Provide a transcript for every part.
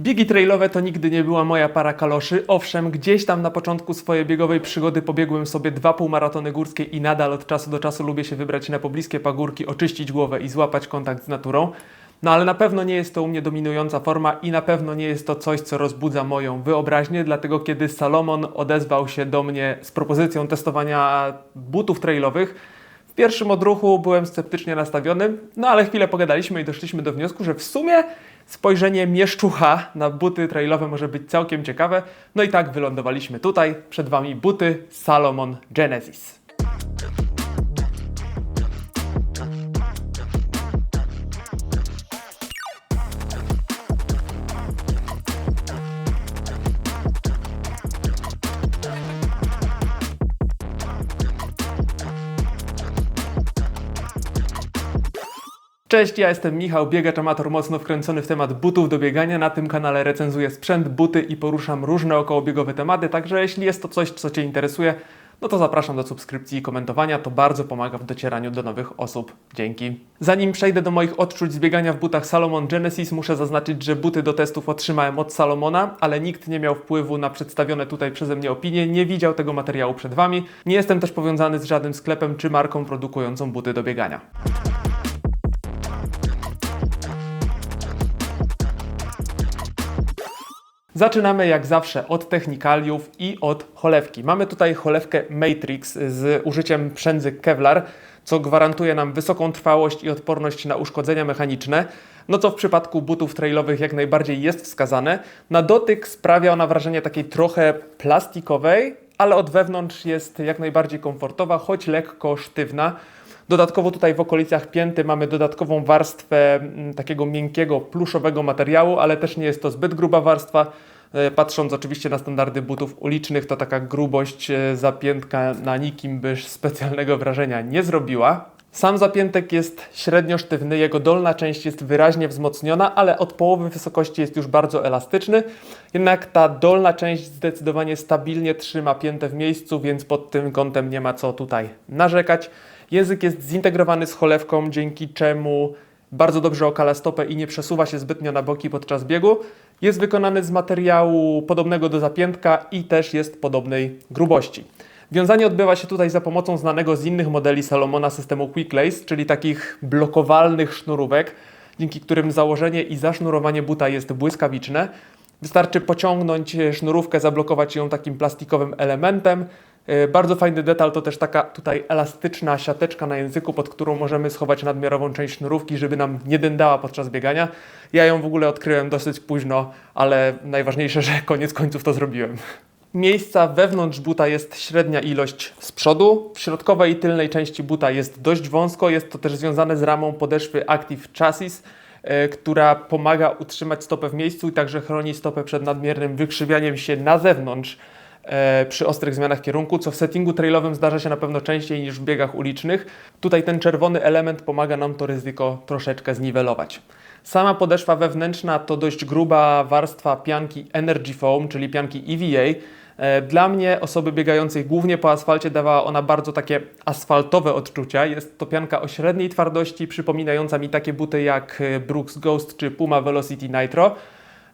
Biegi trailowe to nigdy nie była moja para kaloszy. Owszem, gdzieś tam na początku swojej biegowej przygody pobiegłem sobie dwa półmaratony górskie i nadal od czasu do czasu lubię się wybrać na pobliskie pagórki, oczyścić głowę i złapać kontakt z naturą. No ale na pewno nie jest to u mnie dominująca forma i na pewno nie jest to coś, co rozbudza moją wyobraźnię, dlatego kiedy Salomon odezwał się do mnie z propozycją testowania butów trailowych, w pierwszym odruchu byłem sceptycznie nastawiony, no ale chwilę pogadaliśmy i doszliśmy do wniosku, że w sumie spojrzenie mieszczucha na buty trailowe może być całkiem ciekawe. No i tak wylądowaliśmy tutaj. Przed Wami buty Salomon Genesis. Cześć, ja jestem Michał, biegacz amator mocno wkręcony w temat butów do biegania. Na tym kanale recenzuję sprzęt, buty i poruszam różne okołobiegowe tematy, także jeśli jest to coś, co Cię interesuje, no to zapraszam do subskrypcji i komentowania, to bardzo pomaga w docieraniu do nowych osób. Dzięki. Zanim przejdę do moich odczuć z biegania w butach Salomon Genesis, muszę zaznaczyć, że buty do testów otrzymałem od Salomona, ale nikt nie miał wpływu na przedstawione tutaj przeze mnie opinie, nie widział tego materiału przed Wami. Nie jestem też powiązany z żadnym sklepem czy marką produkującą buty do biegania. Zaczynamy jak zawsze od technikaliów i od cholewki. Mamy tutaj cholewkę Matrix z użyciem przędzy Kevlar, co gwarantuje nam wysoką trwałość i odporność na uszkodzenia mechaniczne. No co w przypadku butów trailowych jak najbardziej jest wskazane. Na dotyk sprawia ona wrażenie takiej trochę plastikowej, ale od wewnątrz jest jak najbardziej komfortowa, choć lekko sztywna. Dodatkowo tutaj w okolicach pięty mamy dodatkową warstwę mm, takiego miękkiego, pluszowego materiału, ale też nie jest to zbyt gruba warstwa. E, Patrząc oczywiście na standardy butów ulicznych, to taka grubość e, zapiętka na nikim by specjalnego wrażenia nie zrobiła. Sam zapiętek jest średnio sztywny, jego dolna część jest wyraźnie wzmocniona, ale od połowy wysokości jest już bardzo elastyczny. Jednak ta dolna część zdecydowanie stabilnie trzyma piętę w miejscu, więc pod tym kątem nie ma co tutaj narzekać. Język jest zintegrowany z cholewką, dzięki czemu bardzo dobrze okala stopę i nie przesuwa się zbytnio na boki podczas biegu. Jest wykonany z materiału podobnego do zapiętka i też jest podobnej grubości. Wiązanie odbywa się tutaj za pomocą znanego z innych modeli Salomona systemu Quick Lace, czyli takich blokowalnych sznurówek, dzięki którym założenie i zasznurowanie buta jest błyskawiczne. Wystarczy pociągnąć sznurówkę, zablokować ją takim plastikowym elementem. E, Bardzo fajny detal to też taka tutaj elastyczna siateczka na języku, pod którą możemy schować nadmiarową część sznurówki, żeby nam nie dędała podczas biegania. Ja ją w ogóle odkryłem dosyć późno, ale najważniejsze, że koniec końców to zrobiłem. Miejsca wewnątrz buta jest średnia ilość z przodu. W środkowej i tylnej części buta jest dość wąsko. Jest to też związane z ramą podeszwy Active Chassis, e, która pomaga utrzymać stopę w miejscu i także chroni stopę przed nadmiernym wykrzywianiem się na zewnątrz przy ostrych zmianach kierunku, co w settingu trailowym zdarza się na pewno częściej niż w biegach ulicznych. Tutaj ten czerwony element pomaga nam to ryzyko troszeczkę zniwelować. Sama podeszwa wewnętrzna to dość gruba warstwa pianki Energy Foam, czyli pianki EVA. E, Dla mnie, osoby biegającej głównie po asfalcie, dawała ona bardzo takie asfaltowe odczucia. Jest to pianka o średniej twardości, przypominająca mi takie buty jak e, Brooks Ghost czy Puma Velocity Nitro.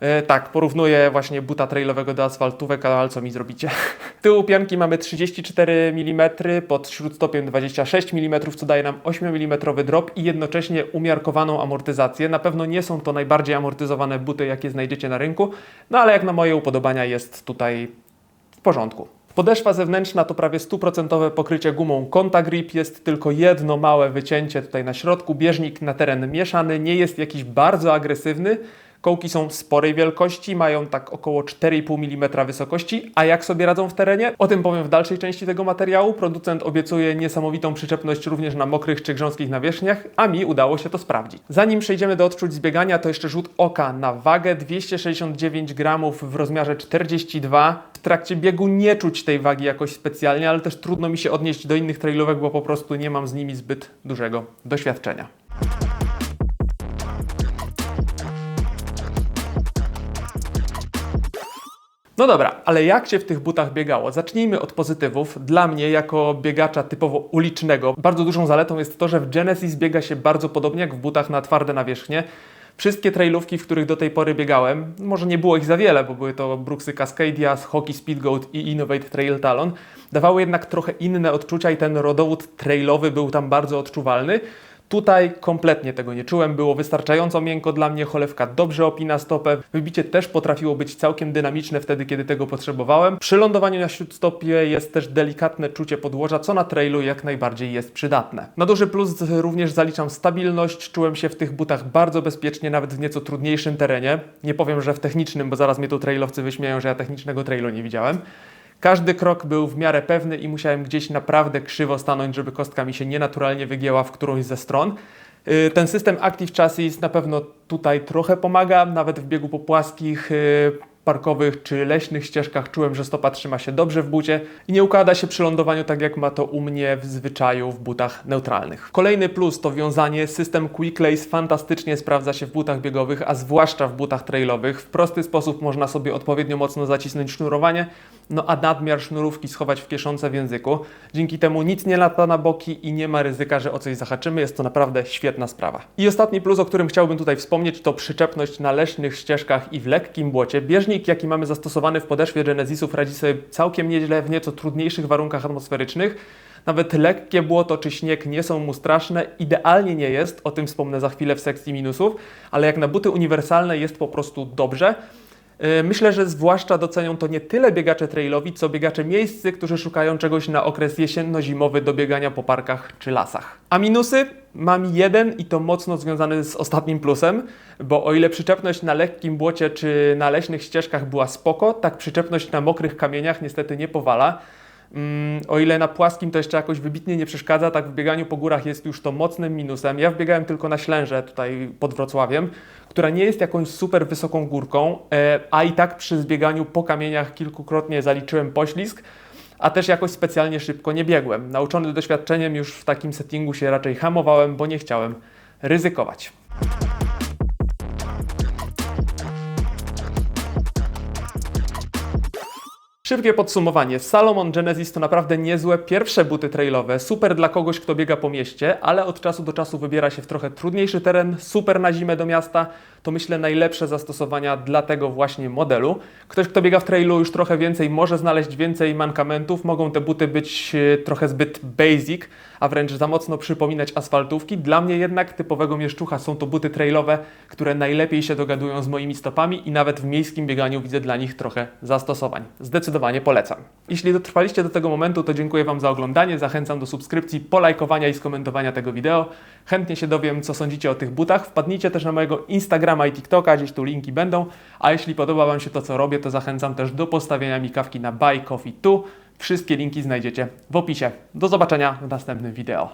E, tak, porównuję właśnie buta trailowego do asfaltówek, ale co mi zrobicie? Tyłu pianki mamy 34 mm, pod śródstopiem 26 mm, co daje nam 8 mm drop i jednocześnie umiarkowaną amortyzację. Na pewno nie są to najbardziej amortyzowane buty, jakie znajdziecie na rynku, no ale jak na moje upodobania jest tutaj w porządku. Podeszwa zewnętrzna to prawie 100% pokrycie gumą Contagrip, jest tylko jedno małe wycięcie tutaj na środku. Bieżnik na teren mieszany, nie jest jakiś bardzo agresywny. Kołki są sporej wielkości, mają tak około 4,5 mm wysokości, a jak sobie radzą w terenie? O tym powiem w dalszej części tego materiału. Producent obiecuje niesamowitą przyczepność również na mokrych czy grząskich nawierzchniach, a mi udało się to sprawdzić. Zanim przejdziemy do odczuć zbiegania, to jeszcze rzut oka na wagę 269 gramów w rozmiarze 42. W trakcie biegu nie czuć tej wagi jakoś specjalnie, ale też trudno mi się odnieść do innych trailówek, bo po prostu nie mam z nimi zbyt dużego doświadczenia. No dobra, ale jak się w tych butach biegało? Zacznijmy od pozytywów. Dla mnie, jako biegacza typowo ulicznego, bardzo dużą zaletą jest to, że w Genesis biega się bardzo podobnie jak w butach na twarde nawierzchnie. Wszystkie trailówki, w których do tej pory biegałem, może nie było ich za wiele, bo były to Brooksy Cascadia, Hockey Speedgoat i Innovate Trail Talon, dawały jednak trochę inne odczucia i ten rodowód trailowy był tam bardzo odczuwalny. Tutaj kompletnie tego nie czułem, było wystarczająco miękko dla mnie, cholewka dobrze opina stopę, wybicie też potrafiło być całkiem dynamiczne wtedy, kiedy tego potrzebowałem. Przy lądowaniu na śródstopie jest też delikatne czucie podłoża, co na trailu jak najbardziej jest przydatne. Na duży plus również zaliczam stabilność, czułem się w tych butach bardzo bezpiecznie, nawet w nieco trudniejszym terenie. Nie powiem, że w technicznym, bo zaraz mnie tu trailowcy wyśmieją, że ja technicznego trailu nie widziałem. Każdy krok był w miarę pewny i musiałem gdzieś naprawdę krzywo stanąć, żeby kostka mi się nienaturalnie wygięła w którąś ze stron. Yy, Ten system Active Chassis na pewno tutaj trochę pomaga, nawet w biegu po płaskich, yy, parkowych czy leśnych ścieżkach czułem, że stopa trzyma się dobrze w bucie i nie układa się przy lądowaniu tak jak ma to u mnie w zwyczaju w butach neutralnych. Kolejny plus to wiązanie. System Quick Lace fantastycznie sprawdza się w butach biegowych, a zwłaszcza w butach trailowych. W prosty sposób można sobie odpowiednio mocno zacisnąć sznurowanie, no a nadmiar sznurówki schować w kieszonce w języku. Dzięki temu nic nie lata na boki i nie ma ryzyka, że o coś zahaczymy. Jest to naprawdę świetna sprawa. I ostatni plus, o którym chciałbym tutaj wspomnieć, to przyczepność na leśnych ścieżkach i w lekkim błocie. Bieżnik, jaki mamy zastosowany w podeszwie Genesisów, radzi sobie całkiem nieźle w nieco trudniejszych warunkach atmosferycznych. Nawet lekkie błoto czy śnieg nie są mu straszne. Idealnie nie jest, o tym wspomnę za chwilę w sekcji minusów, ale jak na buty uniwersalne jest po prostu dobrze. Yy, Myślę, że zwłaszcza docenią to nie tyle biegacze trailowi, co biegacze miejscy, którzy szukają czegoś na okres jesienno-zimowy do biegania po parkach czy lasach. A minusy? Mam jeden i to mocno związany z ostatnim plusem, bo o ile przyczepność na lekkim błocie czy na leśnych ścieżkach była spoko, tak przyczepność na mokrych kamieniach niestety nie powala. Mm, o ile na płaskim to jeszcze jakoś wybitnie nie przeszkadza, tak w bieganiu po górach jest już to mocnym minusem. Ja wbiegałem tylko na Ślęże tutaj pod Wrocławiem, która nie jest jakąś super wysoką górką, e, a i tak przy zbieganiu po kamieniach kilkukrotnie zaliczyłem poślizg, a też jakoś specjalnie szybko nie biegłem. Nauczony doświadczeniem już w takim settingu się raczej hamowałem, bo nie chciałem ryzykować. Szybkie podsumowanie. Salomon Genesis to naprawdę niezłe pierwsze buty trailowe, super dla kogoś, kto biega po mieście, ale od czasu do czasu wybiera się w trochę trudniejszy teren, super na zimę do miasta. To myślę najlepsze zastosowania dla tego właśnie modelu. Ktoś, kto biega w trailu już trochę więcej, może znaleźć więcej mankamentów. Mogą te buty być e, trochę zbyt basic, a wręcz za mocno przypominać asfaltówki. Dla mnie jednak typowego mieszczucha są to buty trailowe, które najlepiej się dogadują z moimi stopami i nawet w miejskim bieganiu widzę dla nich trochę zastosowań. Zdecydowanie polecam. Jeśli dotrwaliście do tego momentu, to dziękuję Wam za oglądanie. Zachęcam do subskrypcji, polajkowania i skomentowania tego wideo. Chętnie się dowiem, co sądzicie o tych butach. Wpadnijcie też na mojego Instagrama i TikToka, gdzieś tu linki będą. A jeśli podoba Wam się to, co robię, to zachęcam też do postawienia mi kawki na Buy Coffee Tu. Wszystkie linki znajdziecie w opisie. Do zobaczenia w następnym wideo.